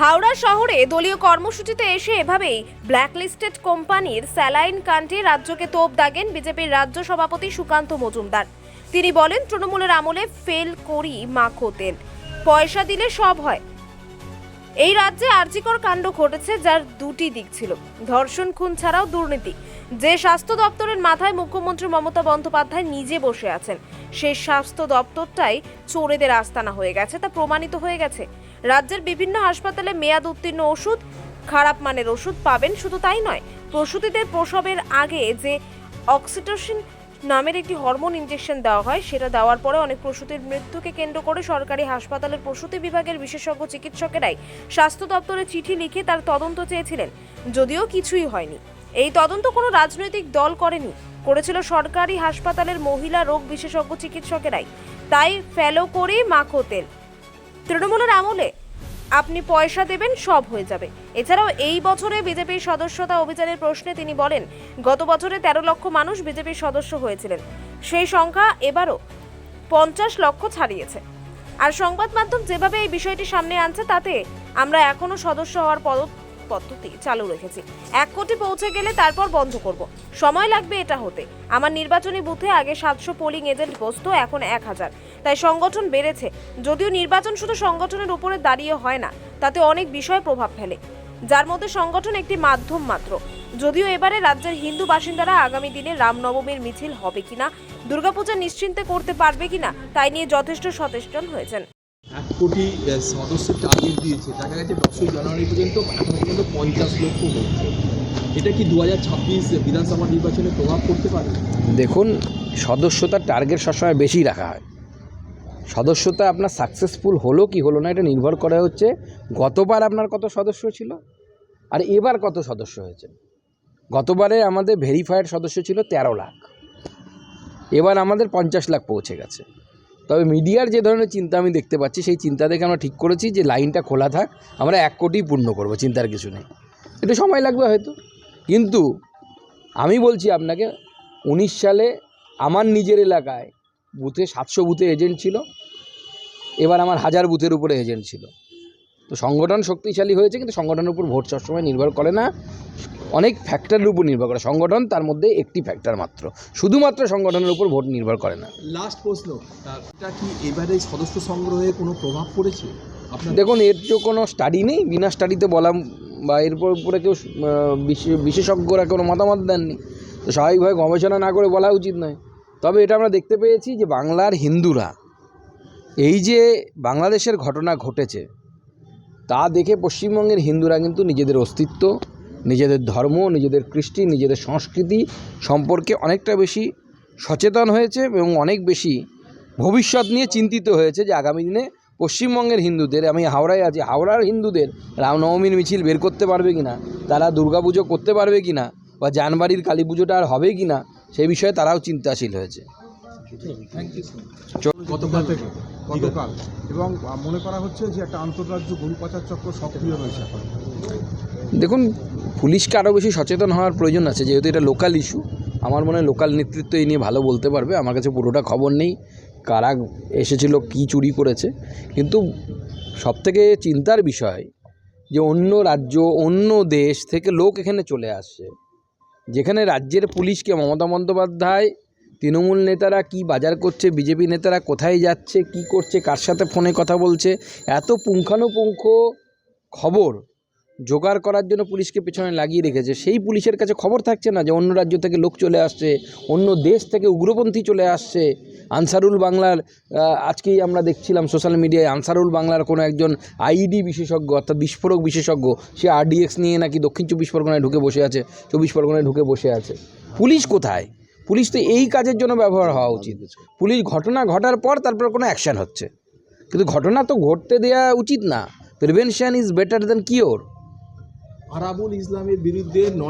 হাওড়া শহরে দলীয় কর্মসূচিতে এসে এভাবেই ব্ল্যাকলিস্টেড কোম্পানির স্যালাইন কাণ্ডে রাজ্যকে তোপ দাগেন বিজেপির রাজ্য সভাপতি সুকান্ত মজুমদার। তিনি বলেন, তৃণমূলের আমলে ফেল করি মাখো তেল, পয়সা দিলে সব হয়। এই রাজ্যে আর্জিকর কাণ্ড ঘটেছে যার দুটি দিক ছিল, ধর্ষণ খুন ছাড়াও দুর্নীতি। যে স্বাস্থ্য দপ্তরের মাথায় মুখ্যমন্ত্রী মমতা বন্দ্যোপাধ্যায় নিজে বসে আছেন, সেই স্বাস্থ্য দপ্তরটাই চোরেদের আস্তানা হয়ে গেছে, তা প্রমাণিত হয়ে গেছে। রাজ্যের বিভিন্ন হাসপাতালে মেয়াদ উত্তীর্ণ ওষুধ, খারাপ মানের ওষুধ পাবেন, শুধু তাই নয়, প্রসূতিদের প্রসবের আগে যে অক্সিটোসিন নামের একটি হরমোন ইনজেকশন দেওয়া হয়, সেটা দেওয়ার পরে অনেক প্রসূতির মৃত্যুকে কেন্দ্র করে সরকারি হাসপাতালের প্রসূতি বিভাগের বিশেষজ্ঞ চিকিৎসকেরাই স্বাস্থ্য দপ্তরে চিঠি লিখে তার তদন্ত চেয়েছিলেন, যদিও কিছুই হয়নি। এই তদন্ত কোনো রাজনৈতিক দল করেনি, করেছিল সরকারি হাসপাতালের মহিলা রোগ বিশেষজ্ঞ চিকিৎসকেরাই। তাই ফেলো করে মাখো তেল। তৃণমূলের আমলে আপনি পয়সা দেবেন, সব হয়ে যাবে। এছাড়াও এই বছরে বিজেপির সদস্যতা অভিযানের প্রশ্নে তিনি বলেন, গত বছরে তেরো লক্ষ মানুষ বিজেপির সদস্য হয়েছিলেন। সেই সংখ্যা এবারও পঞ্চাশ লক্ষ ছাড়িয়েছে। আর সংবাদ মাধ্যম যেভাবে এই বিষয়টি সামনে আনছে, তাতে আমরা এখনও সদস্য হওয়ার পদ পদ্ধতি চালু রেখেছি। এক কোটি পৌঁছে গেলে তারপর বন্ধ করব। সময় লাগবে এটা হতে। আমার নির্বাচনী বুথে আগে সাতশো পোলিং এজেন্ট বসতো, এখন এক হাজার। তাই সংগঠন বেড়েছে। যদিও নির্বাচন শুধু সংগঠনের উপরে দাঁড়িয়ে হয় না তাতে অনেক বিষয় প্রভাব ফেলে। যার মধ্যে সংগঠন একটি মাধ্যম মাত্র। যদিও এবারে রাজ্যের হিন্দু বাসিন্দারা আগামী দিনে রামনবমীর মিছিল হবে কিনা দুর্গাপূজা নিশ্চিন্তে করতে পারবে কিনা তাই নিয়ে যথেষ্ট সচেতন হয়েছেন। এক কোটি সদস্যের টার্গেট দিয়েছে। দেখা গেছে দশই জানুয়ারি পর্যন্ত এখন পর্যন্ত পঞ্চাশ লক্ষ হচ্ছে এটা কি দু হাজার ছাব্বিশ বিধানসভা নির্বাচনে প্রভাব পড়তে পারে? দেখুন সদস্যতার টার্গেট সবসময় বেশি রাখা হয়। সদস্যতা আপনার সাকসেসফুল হলো কি হলো না, এটা নির্ভর করে হচ্ছে গতবার আপনার কত সদস্য ছিল আর এবার কত সদস্য হয়েছে। গতবারে আমাদের ভেরিফাইড সদস্য ছিল তেরো লাখ। এবার আমাদের পঞ্চাশ লাখ পৌঁছে গেছে। তবে মিডিয়ার যে ধরনের চিন্তা আমি দেখতে পাচ্ছি, সেই চিন্তা দেখে আমরা ঠিক করেছি যে লাইনটা খোলা থাক, আমরা এক কোটি পূর্ণ করব, চিন্তার কিছু নেই। একটু সময় লাগবে হয়তো। কিন্তু আমি বলছি আপনাকে, উনিশ সালে আমার নিজের এলাকায় বুথে সাতশো বুথে এজেন্ট ছিল। এবার আমার হাজার বুথের উপরে এজেন্ট ছিল। তো সংগঠন শক্তিশালী হয়েছে কিন্তু সংগঠনের উপর ভোট সবসময় নির্ভর করে না। অনেক ফ্যাক্টরের উপর নির্ভর করে। সংগঠন তার মধ্যে একটি ফ্যাক্টর মাত্র। শুধুমাত্র সংগঠনের উপর ভোট নির্ভর করে না। লাস্ট প্রশ্ন এটা কি এবারে সদস্য সংগ্রহে কোনো প্রভাব পড়েছে? দেখুন এর তো কোনো স্টাডি নেই। বিনা স্টাডিতে বলা বা এর উপর- উপরে কেউ বিশেষজ্ঞরা কোনো মতামত দেননি। তো স্বাভাবিকভাবে গবেষণা না করে বলা উচিত নয়। তবে এটা আমরা দেখতে পেয়েছি যে বাংলার হিন্দুরা এই যে বাংলাদেশের ঘটনা ঘটেছে তা দেখে পশ্চিমবঙ্গের হিন্দুরা কিন্তু নিজেদের অস্তিত্ব নিজেদের ধর্ম নিজেদের কৃষ্টি নিজেদের সংস্কৃতি সম্পর্কে অনেকটা বেশি সচেতন হয়েছে এবং অনেক বেশি ভবিষ্যৎ নিয়ে চিন্তিত হয়েছে যে আগামী দিনে পশ্চিমবঙ্গের হিন্দুদের আমি হাওড়ায় আছি হাওড়ার হিন্দুদের রামনবমীর মিছিল বের করতে পারবে কি না তারা দুর্গাপুজো করতে পারবে কি না বা জানবাড়ির কালী পুজোটা আর হবে কি না সেই বিষয়ে তারাও চিন্তাশীল হয়েছে। গতকাল। এবং মনে করা হচ্ছে যে একটা আন্তঃরাজ্য গরু পাচার চক্র সক্রিয় রয়েছে দেখুন, পুলিশকে আরও বেশি সচেতন হওয়ার প্রয়োজন আছে, যেহেতু এটা লোকাল ইস্যু আমার মনে হয় লোকাল নেতৃত্ব এই নিয়ে ভালো বলতে পারবে। আমার কাছে পুরোটা খবর নেই, কারা এসেছিল, কী চুরি করেছে। কিন্তু সবথেকে চিন্তার বিষয় যে অন্য রাজ্য, অন্য দেশ থেকে লোক এখানে চলে আসছে। যেখানে রাজ্যের পুলিশকে মমতা বন্দ্যোপাধ্যায় তৃণমূল নেতারা কি বাজার করছে, বিজেপি নেতারা কোথায় যাচ্ছে, কি করছে, কার সাথে ফোনে কথা বলছে, এত পুঙ্খানুপুঙ্খ খবর জোগাড় করার জন্য পুলিশকে পেছনে লাগিয়ে রেখেছে। সেই পুলিশের কাছে খবর থাকছে না যে অন্য রাজ্য থেকে লোক চলে আসছে, অন্য দেশ থেকে উগ্রপন্থী চলে আসছে। আনসারুল বাংলার আজকেই আমরা দেখছিলাম সোশ্যাল মিডিয়ায় আনসারুল বাংলার কোনো একজন আইডি বিশেষজ্ঞ অর্থাৎ বিস্ফোরক বিশেষজ্ঞ, সে আরডিএক্স নিয়ে নাকি দক্ষিণ চব্বিশ পরগনায় ঢুকে বসে আছে, চব্বিশ পরগনায় ঢুকে বসে আছে। পুলিশ কোথায়? পুলিশ তো এই কাজের জন্য ব্যবহার হওয়া উচিত। পুলিশ ঘটনা ঘটার পর তারপর কোনো অ্যাকশান হচ্ছে। কিন্তু ঘটনা তো ঘটতে দেওয়া উচিত না। Prevention is better than cure Arabul ইসলামের বিরুদ্ধে নন